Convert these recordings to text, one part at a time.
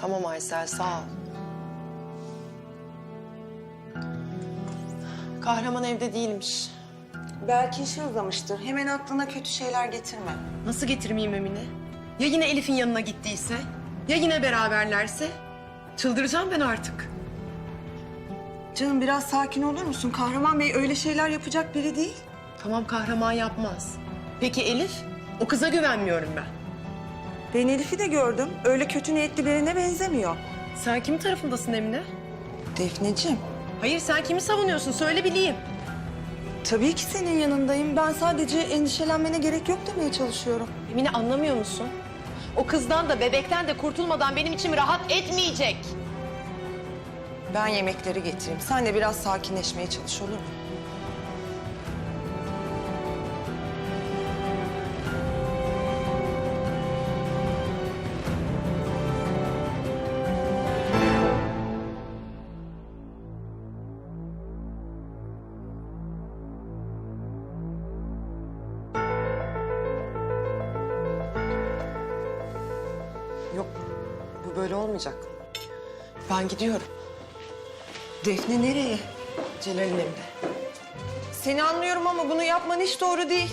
Tamam Aysel sağ ol. Kahraman evde değilmiş. Belki işi uzamıştır. Hemen aklına kötü şeyler getirme. Nasıl getirmeyeyim Emine? Ya yine Elif'in yanına gittiyse? Ya yine beraberlerse? Çıldıracağım ben artık. Canım biraz sakin olur musun? Kahraman Bey öyle şeyler yapacak biri değil. Tamam kahraman yapmaz. Peki Elif? O kıza güvenmiyorum ben. Ben Elif'i de gördüm. Öyle kötü niyetli birine benzemiyor. Sen kimin tarafındasın Emine? Defneciğim, Hayır sen kimi savunuyorsun? Söyle bileyim. tabii ki senin yanındayım. Ben sadece endişelenmene gerek yok demeye çalışıyorum. Emine anlamıyor musun? O kızdan da bebekten de kurtulmadan benim içim rahat etmeyecek. Ben yemekleri getireyim. Sen de biraz sakinleşmeye çalış olur mu? Böyle olmayacak. Ben gidiyorum. Defne nereye? Celal'in evine. Seni anlıyorum ama bunu yapman hiç doğru değil.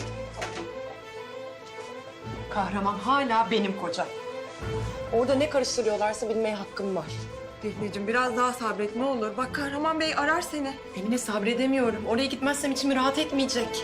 Kahraman hala benim kocam. Orada ne karıştırıyorlarsa bilmeye hakkım var. Defneciğim biraz daha sabret ne olur. Bak Kahraman Bey arar seni. Emine sabredemiyorum. Oraya gitmezsem içim rahat etmeyecek.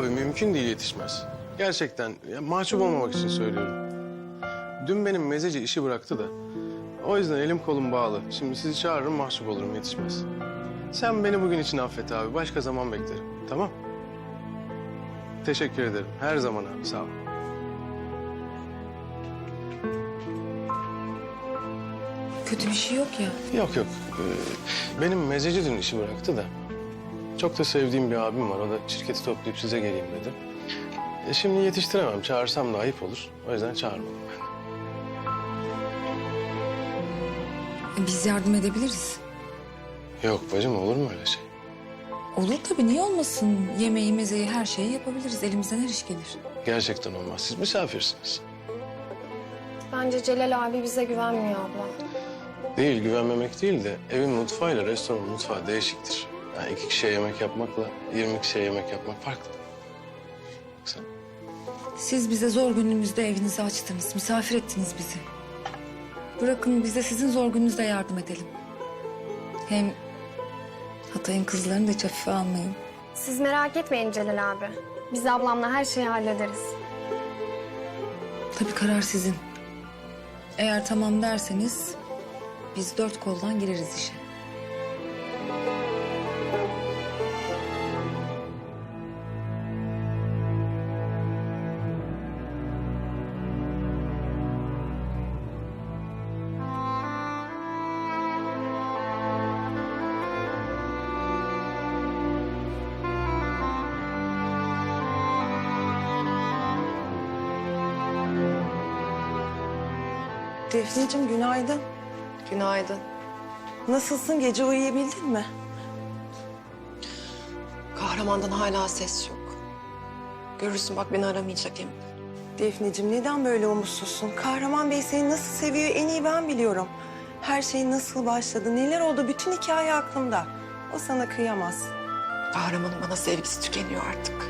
Abi mümkün değil yetişmez. Gerçekten ya, mahcup olmamak için söylüyorum. Dün benim mezeci işi bıraktı da. O yüzden elim kolum bağlı. Şimdi sizi çağırırım mahcup olurum yetişmez. Sen beni bugün için affet abi. Başka zaman beklerim. Tamam? Teşekkür ederim. Her zaman abi. Sağ ol. Kötü bir şey yok ya. Yok yok. Ee, benim mezeci dün işi bıraktı da. Çok da sevdiğim bir abim var. O da şirketi toplayıp size geleyim dedi. E şimdi yetiştiremem. Çağırsam da ayıp olur. O yüzden çağırmadım ben. Biz yardım edebiliriz. Yok bacım olur mu öyle şey? Olur tabii niye olmasın? Yemeği, mezeyi, her şeyi yapabiliriz. Elimizden her iş gelir. Gerçekten olmaz. Siz misafirsiniz. Bence Celal abi bize güvenmiyor abla. Değil güvenmemek değil de evin mutfağıyla restoranın mutfağı değişiktir. Yani iki kişiye yemek yapmakla yirmi kişiye yemek yapmak farklı. Bak sen. Siz bize zor günümüzde evinizi açtınız. Misafir ettiniz bizi. Bırakın biz de sizin zor gününüzde yardım edelim. Hem Hatay'ın kızlarını da hiç hafife almayın. Siz merak etmeyin Celal abi. Biz ablamla her şeyi hallederiz. Tabii karar sizin. Eğer tamam derseniz biz dört koldan gireriz işe. Defneciğim günaydın. Günaydın. Nasılsın? Gece uyuyabildin mi? Kahramandan hala ses yok. Görürsün bak beni aramayacak emin. Defneciğim neden böyle umutsuzsun? Kahraman Bey seni nasıl seviyor en iyi ben biliyorum. Her şey nasıl başladı, neler oldu bütün hikaye aklımda. O sana kıyamaz. Kahramanın bana sevgisi tükeniyor artık.